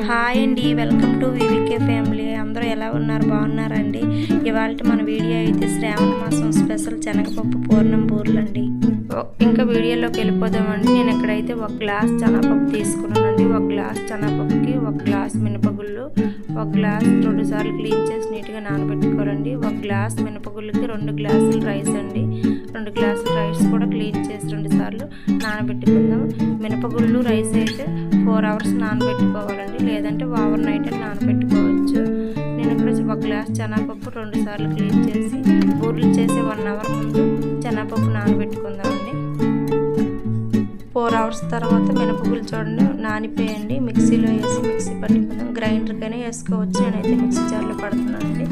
Hi అండి welcome to VVK family. అందరూ ఎలా ఉన్నారు? బాగున్నారండి? ఇవాళ మన వీడియో అయితే శ్రావణ మాసం స్పెషల్ శనగపప్పు పూర్ణం బూర్లండి. ఇంకా వీడియోలోకి వెళ్ళిపోదామండి. నేను ఇక్కడైతే ఒక గ్లాస్ శనగపప్పు తీసుకున్నానండి. ఒక గ్లాస్ శనగపప్పుకి ఒక గ్లాస్ మినపగుళ్ళు ఒక గ్లాస్ రెండు సార్లు క్లీన్ చేసి నీట్గా నానబెట్టుకోవాలండి. ఒక గ్లాస్ మినపగుళ్ళకి రెండు గ్లాసులు రైస్ అండి. రెండు గ్లాసులు రైస్ కూడా క్లీన్ చేసి రెండు సార్లు నానబెట్టుకుందాం. మినపగుళ్ళు రైస్ అయితే ఫోర్ అవర్స్ నానబెట్టుకోవాలండి. లేదంటే ఓవర్ నైట్ నానబెట్టుకోవచ్చు. నేను ఇప్పుడు ఒక గ్లాస్ చెనాపప్పు రెండు సార్లు క్లీన్ చేసి బూరెలు చేసే వన్ అవర్ ముందు చెనాపప్పు నానబెట్టుకుందామండి. ఫోర్ అవర్స్ తర్వాత మినపగులు చూడండి నానిపోయండి. మిక్సీలో వేసి మిక్సీ పట్టుకుందాం. గ్రైండర్కైనా వేసుకోవచ్చు. నేనైతే మిక్సీ జార్లో పడుతున్నానండి.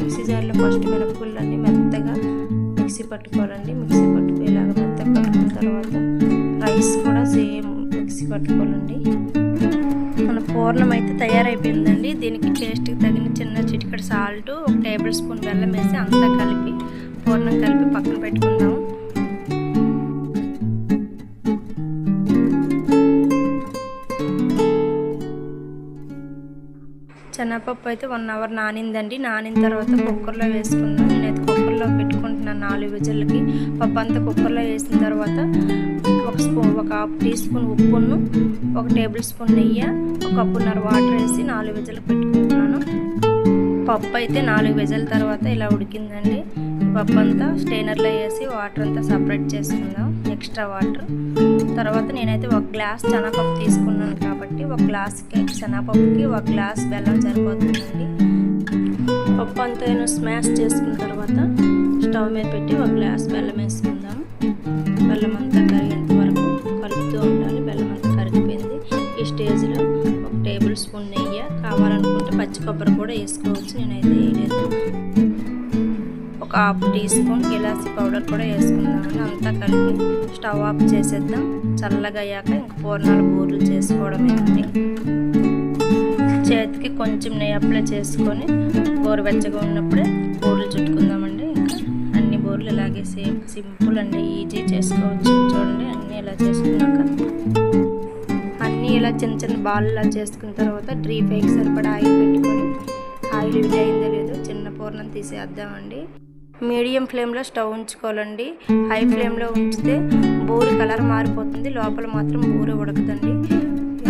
మిక్సీ జార్లో ఫస్ట్ మినపగుళ్ళు అన్నీ మెత్తగా మిక్సీ పట్టుకోవాలండి. మిక్సీ పట్టుకునేలాగా మెత్తగా పట్టుకున్న తర్వాత రైస్ కూడా సేమ్ మిక్సీ పట్టుకోవాలండి. మన పూర్ణం అయితే తయారైపోయిందండి. దీనికి టేస్ట్కి తగిన చిన్న చిటికడ సాల్ట్ ఒక టేబుల్ స్పూన్ బెల్లం వేసి అంతా కలిపి పూర్ణం కలిపి పక్కన పెట్టుకుందాము శనగపప్పు అయితే వన్ అవర్ నానిందండి. నానిన తర్వాత కుక్కర్లో వేసుకుందాం. నేనైతే కుక్కర్లో పెట్టుకుంటున్నాను నాలుగు విజులకి. పప్పు అంతా కుక్కర్లో వేసిన తర్వాత ఒక స్పూన్ ఒక హాఫ్ టీ స్పూన్ ఉప్పును ఒక టేబుల్ స్పూన్ నెయ్యి ఒక కప్పున్నర వాటర్ వేసి నాలుగు విజలు పెట్టుకుంటున్నాను. పప్పు అయితే నాలుగు విజల తర్వాత ఇలా ఉడికిందండి. పప్పు అంతా స్టెయినర్లో వేసి వాటర్ అంతా సపరేట్ చేసుకుందాం ఎక్స్ట్రా వాటర్. తర్వాత నేనైతే ఒక గ్లాస్ శనగపప్పు తీసుకున్నాను కాబట్టి ఒక గ్లాస్కి శనగపప్పుకి ఒక గ్లాస్ బెల్లం సరిపోతుందండి. పప్పు అంతా నేను స్మాష్ చేసుకున్న తర్వాత స్టవ్ మీద పెట్టి ఒక గ్లాస్ బెల్లం వేసుకుందాం. బెల్లం అంతా కరిగేంత వరకు కలుపుతూ ఉండాలి. బెల్లం అంతా కరిగిపోయింది. ఈ స్టేజ్లో ఒక టేబుల్ స్పూన్ నెయ్యి కావాలనుకుంటే పచ్చి కొబ్బరి కూడా వేసుకోవచ్చు. నేనైతే వేయలేదు. ఒక హాఫ్ టీ స్పూన్ ఇలాచి పౌడర్ కూడా వేసుకుందాం అంతా కలిపి స్టవ్ ఆఫ్ చేసేద్దాం. చల్లగా అయ్యాక ఇంక పూర్ణాలు బూరెలు చేసుకోవడమేనండి చేతికి కొంచెం నెయ్యి అప్లై చేసుకొని గోరువెచ్చగా ఉన్నప్పుడే బూరెలు చుట్టుకుందామండి. ఇంకా అన్ని బూరెలు ఇలాగే సేమ్ సింపుల్ అండి ఈజీ చేసుకోవచ్చు. చూడండి అన్నీ ఇలా చేసుకున్నాక. అన్నీ ఇలా చిన్న చిన్న బాల్లా చేసుకున్న తర్వాత డ్రీ ఫ్రైకి సరిపడా ఆయిల్ పెట్టుకొని ఆయిల్ విడి అయిందో లేదో చిన్న పూర్ణం తీసేద్దామండి. మీడియం ఫ్లేమ్లో స్టవ్ ఉంచుకోవాలండి. హై ఫ్లేమ్లో ఉంచితే బూరి కలర్ మారిపోతుంది. లోపల మాత్రం బూరె ఉడకదండి.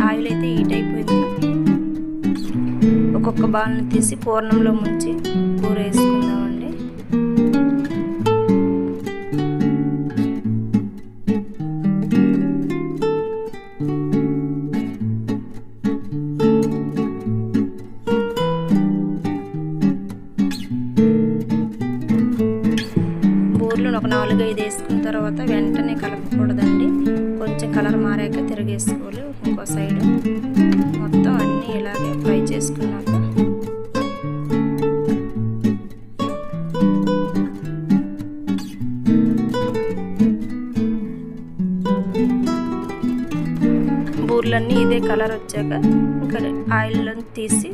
ఆయిల్ అయితే హీట్ అయిపోయింది. ఒక్కొక్క బాల్ని తీసి పూర్ణంలో ముంచి బూర వేసి ఒక నాలుగు ఐదు వేసుకున్న తర్వాత వెంటనే కలపకూడదండి. కొంచెం కలర్ మారాక తిరిగేసుకోవాలి. ఇంకో సైడ్ మొత్తం అన్నీ ఇలాగే ఫ్రై చేసుకున్నాక బూర్లన్నీ ఇదే కలర్ వచ్చాక ఇంకా ఆయిల్లో తీసి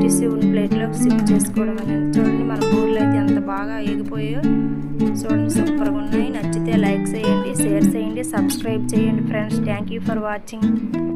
టిష్యూ ఉన్న ప్లేట్లో సిప్ చేసుకోవడం అనేది చూడండి మన బూర్లు అయితే ఎంత బాగా ఎగిపోయాయో నచ్చితే లైక్ చేయండి షేర్ చేయండి సబ్స్క్రైబ్ చేయండి friends. Thank you for watching.